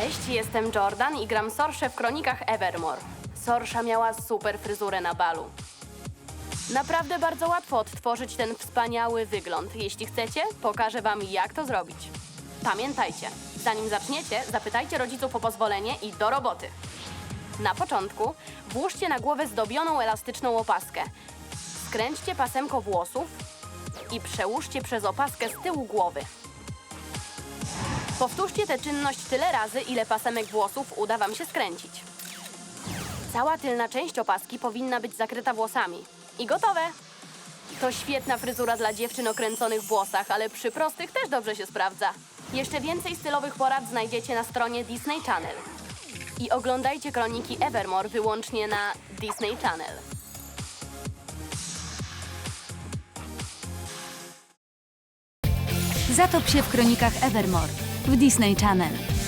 Cześć, jestem Jordan i gram Sorszę w kronikach Evermore. Sorsza miała super fryzurę na balu. Naprawdę bardzo łatwo odtworzyć ten wspaniały wygląd. Jeśli chcecie, pokażę wam jak to zrobić. Pamiętajcie, zanim zaczniecie, zapytajcie rodziców o pozwolenie i do roboty. Na początku włóżcie na głowę zdobioną elastyczną opaskę. Skręćcie pasemko włosów i przełóżcie przez opaskę z tyłu głowy. Powtórzcie tę czynność tyle razy, ile pasemek włosów uda Wam się skręcić. Cała tylna część opaski powinna być zakryta włosami. I gotowe! To świetna fryzura dla dziewczyn o kręconych włosach, ale przy prostych też dobrze się sprawdza. Jeszcze więcej stylowych porad znajdziecie na stronie Disney Channel. I oglądajcie kroniki Evermore wyłącznie na Disney Channel. Zatop się w kronikach Evermore w Disney Channel.